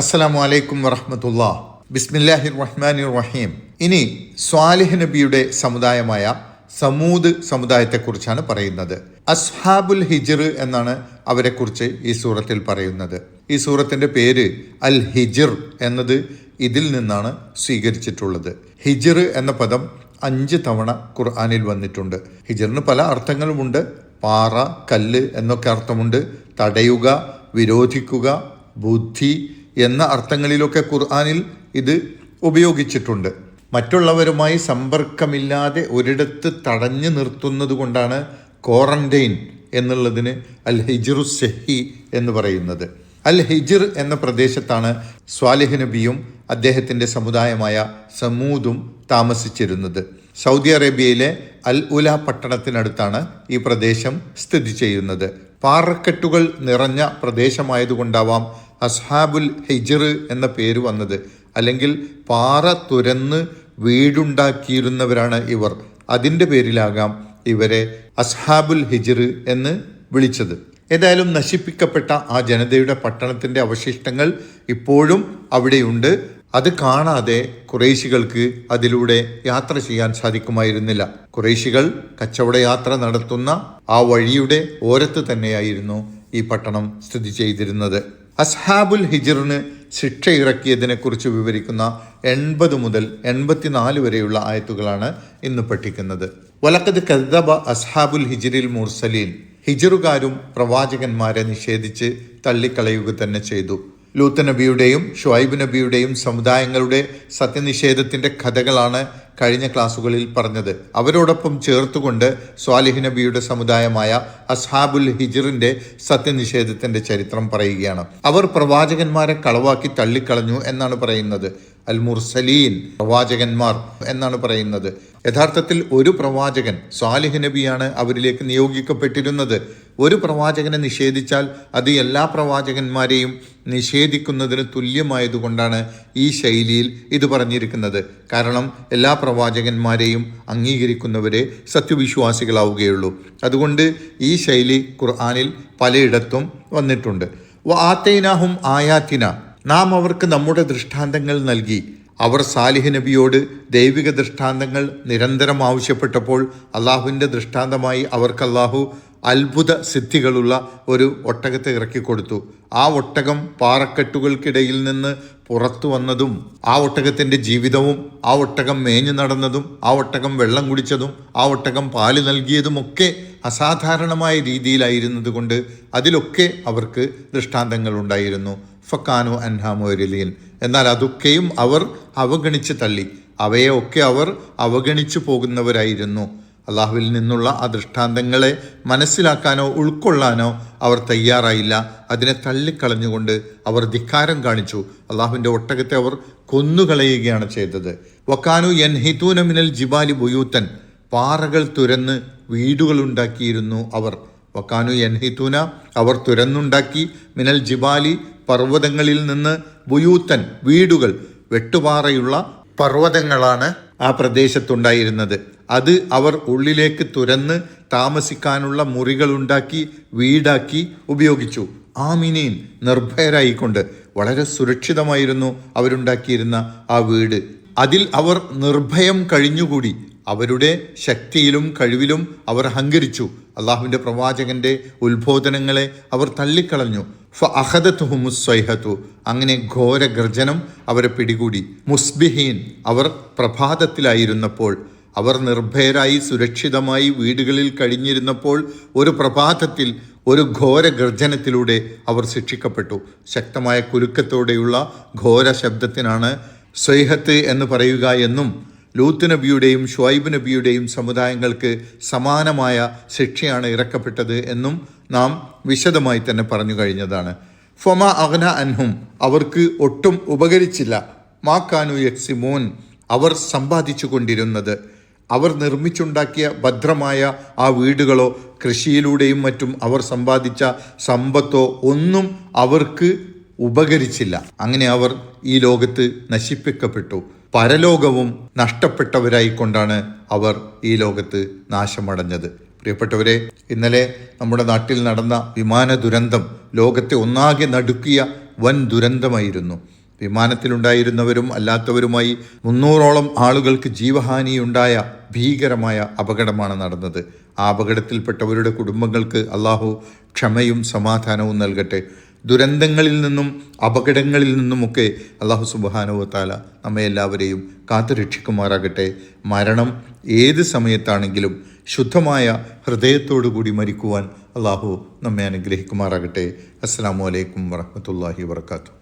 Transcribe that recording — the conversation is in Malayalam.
അസ്സലാമു അലൈക്കും വറഹമത്തുള്ള. ബിസ്മില്ലാഹിർ റഹ്മാനി റഹീം ഇനി സ്വാലിഹ് നബിയുടെ സമുദായമായ സമൂദ് സമുദായത്തെക്കുറിച്ചാണ് പറയുന്നത്. അസ്ഹാബുൽ ഹിജർ എന്നാണ് അവരെക്കുറിച്ച് ഈ സൂറത്തിൽ പറയുന്നത്. ഈ സൂറത്തിന്റെ പേര് അൽ ഹിജിർ എന്നത് ഇതിൽ നിന്നാണ് സ്വീകരിച്ചിട്ടുള്ളത്. ഹിജിർ എന്ന പദം അഞ്ച് തവണ ഖുർആാനിൽ വന്നിട്ടുണ്ട്. ഹിജറിന് പല അർത്ഥങ്ങളുമുണ്ട്. പാറ കല്ല് എന്നൊക്കെ അർത്ഥമുണ്ട്. തടയുക വിരോധിക്കുക ബുദ്ധി എന്ന അർത്ഥങ്ങളിലൊക്കെ ഖുർആാനിൽ ഇത് ഉപയോഗിച്ചിട്ടുണ്ട്. മറ്റുള്ളവരുമായി സമ്പർക്കമില്ലാതെ ഒരിടത്ത് തടഞ്ഞു നിർത്തുന്നത് കൊണ്ടാണ് ക്വാറന്റൈൻ എന്നുള്ളതിന് അൽ ഹിജിറു സെഹി എന്ന് പറയുന്നത്. അൽ ഹിജിർ എന്ന പ്രദേശത്താണ് സ്വാലിഹ് നബിയും അദ്ദേഹത്തിന്റെ സമുദായമായ സമൂദും താമസിച്ചിരുന്നത്. സൗദി അറേബ്യയിലെ അൽ ഉല പട്ടണത്തിനടുത്താണ് ഈ പ്രദേശം സ്ഥിതി ചെയ്യുന്നത്. പാറക്കെട്ടുകൾ നിറഞ്ഞ പ്രദേശമായതുകൊണ്ടാവാം അസ്ഹാബുൽ ഹിജിർ എന്ന പേര് വന്നത്. അല്ലെങ്കിൽ പാറ തുരന്ന് വീടുണ്ടാക്കിയിരുന്നവരാണ് ഇവർ. അതിന്റെ പേരിലാകാം ഇവരെ അസ്ഹാബുൽ ഹിജിർ എന്ന് വിളിച്ചത്. ഏതായാലും നശിപ്പിക്കപ്പെട്ട ആ ജനതയുടെ പട്ടണത്തിന്റെ അവശിഷ്ടങ്ങൾ ഇപ്പോഴും അവിടെയുണ്ട്. അത് കാണാതെ കുറേശികൾക്ക് അതിലൂടെ യാത്ര ചെയ്യാൻ സാധിക്കുമായിരുന്നില്ല. കുറേശികൾ കച്ചവട യാത്ര നടത്തുന്ന ആ വഴിയുടെ ഓരത്ത് തന്നെയായിരുന്നു ഈ പട്ടണം സ്ഥിതി ചെയ്തിരുന്നത്. അസ്ഹാബുൽ ഹിജറിന് ശിക്ഷ ഇറക്കിയതിനെ കുറിച്ച് വിവരിക്കുന്ന എൺപത് മുതൽ എൺപത്തിനാല് വരെയുള്ള ആയത്തുകളാണ് ഇന്ന് പഠിക്കുന്നത്. വലക്കത് കദ്ദബ അസ്ഹാബുൽ ഹിജിറിൽ മുർസലീൻ. ഹിജറുകാരും പ്രവാചകന്മാരെ നിഷേധിച്ച് തള്ളിക്കളയുക തന്നെ ചെയ്തു. ലൂത്ത് നബിയുടെയും ഷുഹൈബ് നബിയുടെയും സമുദായങ്ങളുടെ സത്യനിഷേധത്തിന്റെ കഥകളാണ് കഴിഞ്ഞ ക്ലാസ്സുകളിൽ പറഞ്ഞത്. അവരോടൊപ്പം ചേർത്തുകൊണ്ട് സ്വാലിഹ് നബിയുടെ സമുദായമായ അസ്ഹാബുൽ ഹിജിറിന്റെ സത്യനിഷേധത്തിന്റെ ചരിത്രം പറയുകയാണ്. അവർ പ്രവാചകന്മാരെ കളവാക്കി തള്ളിക്കളഞ്ഞു എന്നാണ് പറയുന്നത്. അൽ മുർസലീൻ പ്രവാചകന്മാർ എന്നാണ് പറയുന്നത്. യഥാർത്ഥത്തിൽ ഒരു പ്രവാചകൻ സ്വാലിഹ് നബിയാണ് അവരിലേക്ക് നിയോഗിക്കപ്പെട്ടിരുന്നത്. ഒരു പ്രവാചകനെ നിഷേധിച്ചാൽ അത് എല്ലാ പ്രവാചകന്മാരെയും നിഷേധിക്കുന്നതിന് തുല്യമായതുകൊണ്ടാണ് ഈ ശൈലിയിൽ ഇത് പറഞ്ഞിരിക്കുന്നത്. കാരണം എല്ലാ പ്രവാചകന്മാരെയും അംഗീകരിക്കുന്നവരെ സത്യവിശ്വാസികളാവുകയുള്ളൂ. അതുകൊണ്ട് ഈ ശൈലി ഖുർആാനിൽ പലയിടത്തും വന്നിട്ടുണ്ട്. വ ആത്തൈനാഹും ആയാത്തിന. നാം അവർക്ക് നമ്മുടെ ദൃഷ്ടാന്തങ്ങൾ നൽകി. അവർ സാലിഹ് നബിയോട് ദൈവിക ദൃഷ്ടാന്തങ്ങൾ നിരന്തരം ആവശ്യപ്പെട്ടപ്പോൾ അള്ളാഹുവിന്റെ ദൃഷ്ടാന്തമായി അവർക്ക് അള്ളാഹു അത്ഭുത സിദ്ധികളുള്ള ഒരു ഒട്ടകത്തെ ഇറക്കി കൊടുത്തു. ആ ഒട്ടകം പാറക്കെട്ടുകൾക്കിടയിൽ നിന്ന് പുറത്തു വന്നതും ആ ഒട്ടകത്തിന്റെ ജീവിതവും ആ ഒട്ടകം മേഞ്ഞു നടന്നതും ആ ഒട്ടകം വെള്ളം കുടിച്ചതും ആ ഒട്ടകം പാൽ നൽകിയതുമൊക്കെ അസാധാരണമായ രീതിയിലായിരുന്നതുകൊണ്ട് അതിലൊക്കെ അവർക്ക് ദൃഷ്ടാന്തങ്ങൾ ഉണ്ടായിരുന്നു ഫക്കാനോ അൻഹാമോരലീൻ എന്നാൽ അതൊക്കെയും അവർ അവഗണിച്ച് തള്ളി. അവയെ ഒക്കെ അവർ അവഗണിച്ചു പോകുന്നവരായിരുന്നു. അള്ളാഹുവിൽ നിന്നുള്ള ആ ദൃഷ്ടാന്തങ്ങളെ മനസ്സിലാക്കാനോ ഉൾക്കൊള്ളാനോ അവർ തയ്യാറായില്ല. അതിനെ തള്ളിക്കളഞ്ഞുകൊണ്ട് അവർ ധിക്കാരം കാണിച്ചു. അള്ളാഹുവിന്റെ ഒട്ടകത്തെ അവർ കൊന്നുകളയുകയാണ് ചെയ്തത്. വക്കാനു എൻഹിത്തൂന മിനൽ ജിബാലി ബുയൂത്തൻ. പാറകൾ തുരന്ന് വീടുകളുണ്ടാക്കിയിരുന്നു അവർ. വക്കാനു എൻ ഹിതൂന അവർ തുരന്നുണ്ടാക്കി മിനൽ ജിബാലി പർവതങ്ങളിൽ നിന്ന് ബുയൂത്തൻ വീടുകൾ. വെട്ടുപാറയുള്ള പർവതങ്ങളാണ് ആ പ്രദേശത്തുണ്ടായിരുന്നത്. അത് അവർ ഉള്ളിലേക്ക് തുരന്ന് താമസിക്കാനുള്ള മുറികളുണ്ടാക്കി വീടാക്കി ഉപയോഗിച്ചു. ആമിനീൻ നിർഭയരായിക്കൊണ്ട് വളരെ സുരക്ഷിതമായിരുന്നു അവരുണ്ടാക്കിയിരുന്ന ആ വീട്. അതിൽ അവർ നിർഭയം കഴിഞ്ഞുകൂടി. അവരുടെ ശക്തിയിലും കഴിവിലും അവർ ഹങ്കരിച്ചു അള്ളാഹുവിന്റെ പ്രവാചകന്റെ ഉത്ബോധനങ്ങളെ അവർ തള്ളിക്കളഞ്ഞു. ഫ അങ്ങനെ ഘോര ഗർജനം അവരെ പിടികൂടി. മുസ്ബിഹീൻ അവർ പ്രഭാതത്തിലായിരുന്നപ്പോൾ അവർ നിർഭയരായി സുരക്ഷിതമായി വീടുകളിൽ കഴിഞ്ഞിരുന്നപ്പോൾ ഒരു പ്രഭാതത്തിൽ ഒരു ഘോര ഗർജനത്തിലൂടെ അവർ ശിക്ഷിക്കപ്പെട്ടു. ശക്തമായ കുലുക്കത്തോടെയുള്ള ഘോര ശബ്ദത്തിനാണ് സ്വൈഹത്ത് എന്ന് പറയുക എന്നും ലൂത്ത് നബിയുടെയും ഷുവൈബ് നബിയുടെയും സമുദായങ്ങൾക്ക് സമാനമായ ശിക്ഷയാണ് ഇറക്കപ്പെട്ടത് എന്നും നാം വിശദമായി തന്നെ പറഞ്ഞു കഴിഞ്ഞതാണ്. ഫൊമ അഗ്ന അൻഹും അവർക്ക് ഒട്ടും ഉപകരിച്ചില്ല. മാക്കാനു യക്സിമോൻ അവർ സമ്പാദിച്ചു കൊണ്ടിരുന്നത് അവർ നിർമ്മിച്ചുണ്ടാക്കിയ ഭദ്രമായ ആ വീടുകളോ കൃഷിയിലൂടെയും മറ്റും അവർ സമ്പാദിച്ച സമ്പത്തോ ഒന്നും അവർക്ക് ഉപകരിച്ചില്ല. അങ്ങനെ അവർ ഈ ലോകത്ത് നശിപ്പിക്കപ്പെട്ടു. പരലോകവും നഷ്ടപ്പെട്ടവരായിക്കൊണ്ടാണ് അവർ ഈ ലോകത്ത് നാശമടഞ്ഞത്. പ്രിയപ്പെട്ടവരെ ഇന്നലെ നമ്മുടെ നാട്ടിൽ നടന്ന വിമാന ദുരന്തം ലോകത്തെ ഒന്നാകെ നടുക്കിയ വൻ ദുരന്തമായിരുന്നു. വിമാനത്തിലുണ്ടായിരുന്നവരും അല്ലാത്തവരുമായി മുന്നൂറോളം ആളുകൾക്ക് ജീവഹാനിയുണ്ടായ ഭീകരമായ അപകടമാണ് നടന്നത്. ആ അപകടത്തിൽപ്പെട്ടവരുടെ കുടുംബങ്ങൾക്ക് അള്ളാഹു ക്ഷമയും സമാധാനവും നൽകട്ടെ. ദുരന്തങ്ങളിൽ നിന്നും അപകടങ്ങളിൽ നിന്നുമൊക്കെ അള്ളാഹു സുബാനുവത്താല നമ്മെ എല്ലാവരെയും കാത്തുരക്ഷിക്കുമാറാകട്ടെ മരണം ഏത് സമയത്താണെങ്കിലും ശുദ്ധമായ ഹൃദയത്തോടു കൂടി മരിക്കുവാൻ അള്ളാഹു നമ്മെ അനുഗ്രഹിക്കുമാറാകട്ടെ. അസ്സാം വലൈക്കും വറഹമത്തല്ലാഹി വർക്കാത്തു